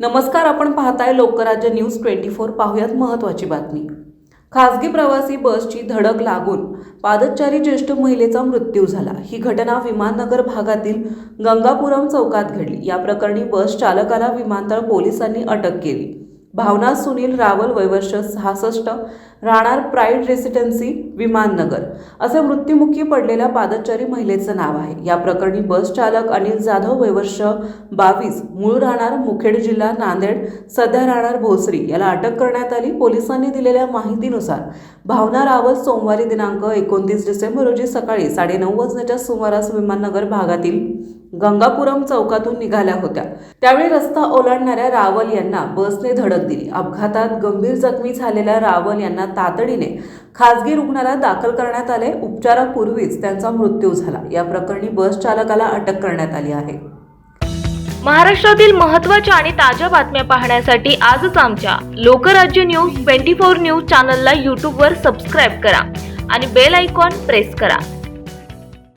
नमस्कार आपण पाहताय लोकराज्य न्यूज ट्वेंटी फोर. पाहूयात महत्त्वाची बातमी. खासगी प्रवासी बसची धडक लागून पादचारी ज्येष्ठ महिलेचा मृत्यू झाला. ही घटना विमाननगर भागातील गंगापुरम चौकात घडली. या प्रकरणी बस चालकाला विमानतळ पोलिसांनी अटक केली. भावना सुनील रावल वयवर्ष सहासष्ट राहणार प्राईड रेसिडेन्सी विमाननगर. असे मृत्युमुखी पडलेल्या पादचारी महिलेचं नाव आहे. या प्रकरणी बस चालक अनिल जाधव वयवर्ष बावीस मूळ राहणार मुखेड जिल्हा नांदेड सध्या राहणार भोसरी. याला अटक करण्यात आली. पोलिसांनी दिलेल्या माहितीनुसार भावना रावल सोमवारी दिनांक एकोणतीस डिसेंबर रोजी सकाळी साडेनऊ वाजण्याच्या सुमारास विमाननगर भागातील गंगापुरम चौकातून निघाल्या होत्या. त्यावेळी रस्ता ओलांडणाऱ्या रावल यांना बसने धडक दिली. अपघातात गंभीर जखमी झालेल्या रावल यांना तातडीने खासगी रुग्णालयात दाखल करण्यात आले. उपचारापूर्वीच त्यांचा मृत्यू झाला. या प्रकरणी बस चालकाला अटक करण्यात आली आहे. महाराष्ट्रातील महत्त्वाच्या आणि ताज्या बातम्या पाहण्यासाठी आजच आमच्या Lokrajya news twenty four news चॅनलला यूट्यूबवर सबस्क्राईब करा आणि बेल आयकॉन प्रेस करा.